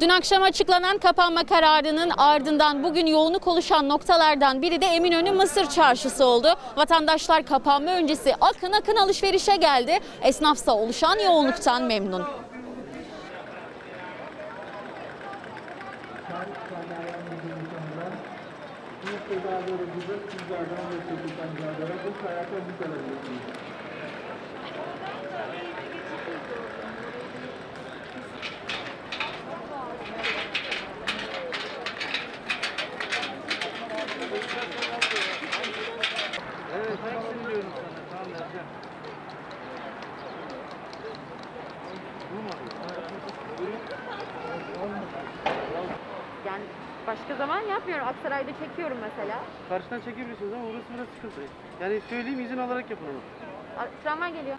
Dün akşam açıklanan kapanma kararının ardından bugün yoğunluk oluşan noktalardan biri de Eminönü Mısır Çarşısı oldu. Vatandaşlar kapanma öncesi akın akın alışverişe geldi. Esnafsa oluşan yoğunluktan memnun. Yani başka zaman yapmıyorum. Aksaray'da çekiyorum mesela. Karşıdan çekebilirsiniz ama orası biraz sıkıntı. Yani söyleyeyim izin alarak yapın onu. Tramvay geliyor.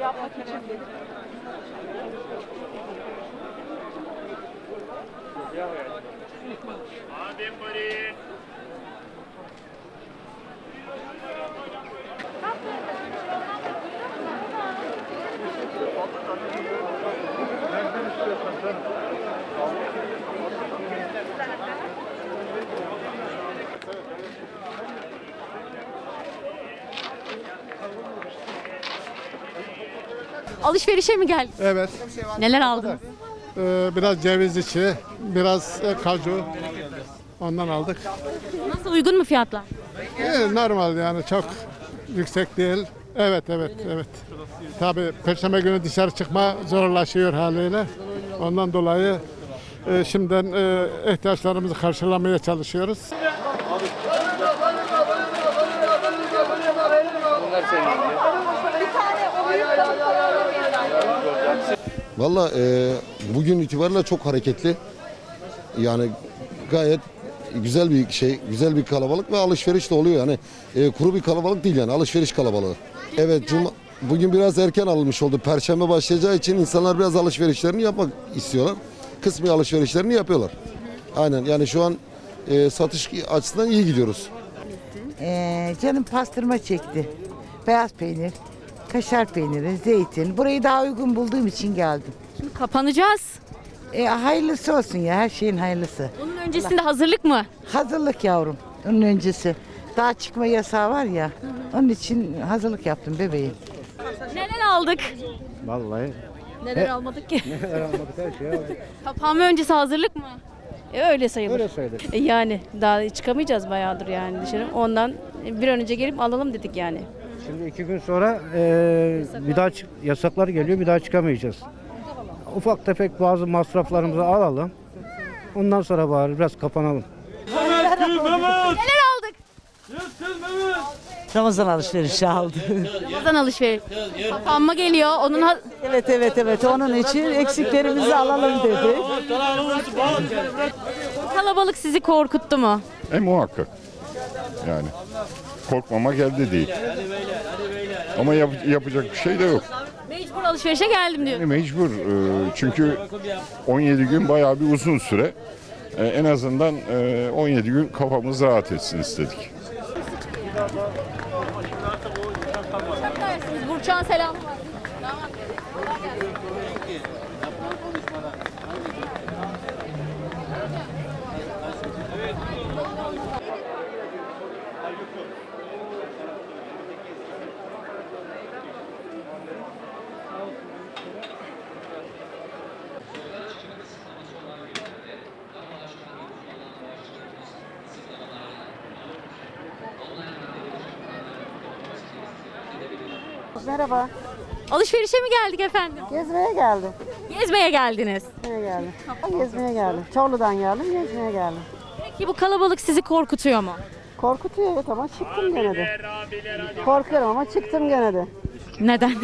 yapmak için Abim Barış. Alışverişe mi geldin? Evet. Neler aldın? Ee, biraz ceviz içi, biraz e, kaju. Ondan aldık. Nasıl uygun mu fiyatlar? Ee, normal yani çok yüksek değil. Evet, evet, evet. Tabii perşembe günü dışarı çıkma zorlaşıyor haliyle. Ondan dolayı e, şimdiden e, ihtiyaçlarımızı karşılamaya çalışıyoruz. Valla e, bugün itibariyle çok hareketli. Yani gayet güzel bir şey, güzel bir kalabalık ve alışveriş de oluyor. Yani e, kuru bir kalabalık değil yani alışveriş kalabalığı. Evet, cuma, bugün biraz erken alınmış oldu. Perşembe başlayacağı için insanlar biraz alışverişlerini yapmak istiyorlar. Kısmi alışverişlerini yapıyorlar. Aynen yani şu an e, satış açısından iyi gidiyoruz. Ee, canım pastırma çekti. Beyaz peynir, kaşar peyniri, zeytin. Burayı daha uygun bulduğum için geldim. Şimdi kapanacağız. E, hayırlısı olsun ya her şeyin hayırlısı. Bunun öncesinde hazırlık mı? Hazırlık yavrum onun öncesi. Daha çıkma yasağı var ya. Onun için hazırlık yaptım bebeğim. Neler aldık? Vallahi Neler almadık ki? almadık her şeyi aldık. Kapanma öncesi hazırlık mı? E, öyle sayılır. Öyle sayılır. E, yani daha çıkamayacağız bayağıdır yani dışarı. Ondan bir an önce gelip alalım dedik yani. Şimdi iki gün sonra e, bir daha çık- yasaklar geliyor bir daha çıkamayacağız. Ufak tefek bazı masraflarımızı alalım. Ondan sonra bari biraz kapanalım. Neler aldık? Ramazan alışverişi aldı. Ramazan alışveriş. Kapanma geliyor. Onun ha- evet evet evet onun için eksiklerimizi alalım dedi. kalabalık sizi korkuttu mu? E muhakkak. Yani korkmamak elde değil. Ama yap- yapacak bir şey de yok. Mecbur alışverişe geldim diyor. Yani mecbur. e, çünkü 17 gün bayağı bir uzun süre. E, en azından e, 17 gün kafamız rahat etsin istedik. Dersiniz. Burçak'ın Merhaba. Alışverişe mi geldik efendim? Gezmeye geldim. Gezmeye geldiniz. Gezmeye geldim. Gezmeye geldim. Çorlu'dan geldim, gezmeye geldim. Peki bu kalabalık sizi korkutuyor mu? Korkutuyor evet ama çıktım gene de. Korkuyorum ama çıktım gene de. Neden?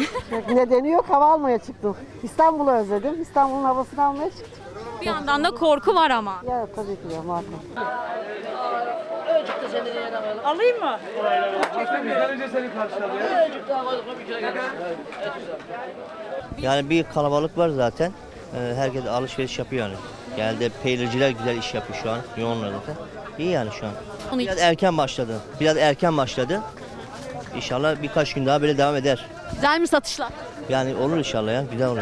Nedeni yok, hava almaya çıktım. İstanbul'u özledim. İstanbul'un havasını almaya çıktım. bir yandan da korku var ama. Ya tabii ki de muhakkak. Yani bir kalabalık var zaten. Ee, herkes alışveriş yapıyor yani. Genelde peynirciler güzel iş yapıyor şu an. Yoğunlar zaten. İyi yani şu an. Biraz erken başladı. Biraz erken başladı. İnşallah birkaç gün daha böyle devam eder. Güzel mi satışlar? Yani olur inşallah ya. Güzel olur.